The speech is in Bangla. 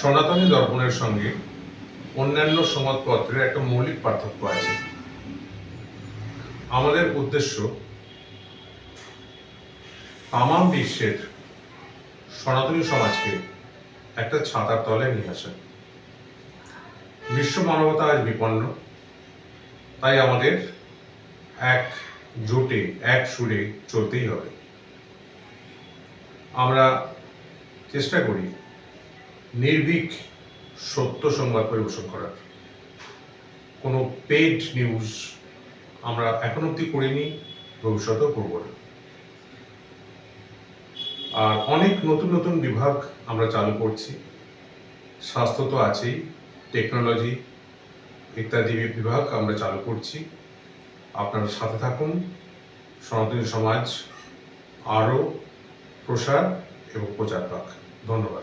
সনাতনী দর্পণের সঙ্গে অন্যান্য সংবাদপত্রের একটা মৌলিক পার্থক্য আছে। আমাদের উদ্দেশ্য তামাম বিশ্বের সনাতনী সমাজকে একটা ছাতার তলে নিয়ে আসা। বিশ্ব মানবতা আজ বিপন্ন। তাই আমাদের এক জোটে, এক সুরে চলতেই হবে। আমরা চেষ্টা করি নির্ভীক সত্য সংবাদ পরিবেশন করার কোনো পেড নিউজ আমরা এখন অব্দি করিনি, ভবিষ্যতেও করব না। আর অনেক নতুন নতুন বিভাগ আমরা চালু করছি। স্বাস্থ্য তো আছেই টেকনোলজি ইত্যাদি বিভাগ আমরা চালু করছি। আপনারা সাথে থাকুন, সনাতনী সমাজ, আরও প্রসার এবং প্রচার পাক। ধন্যবাদ।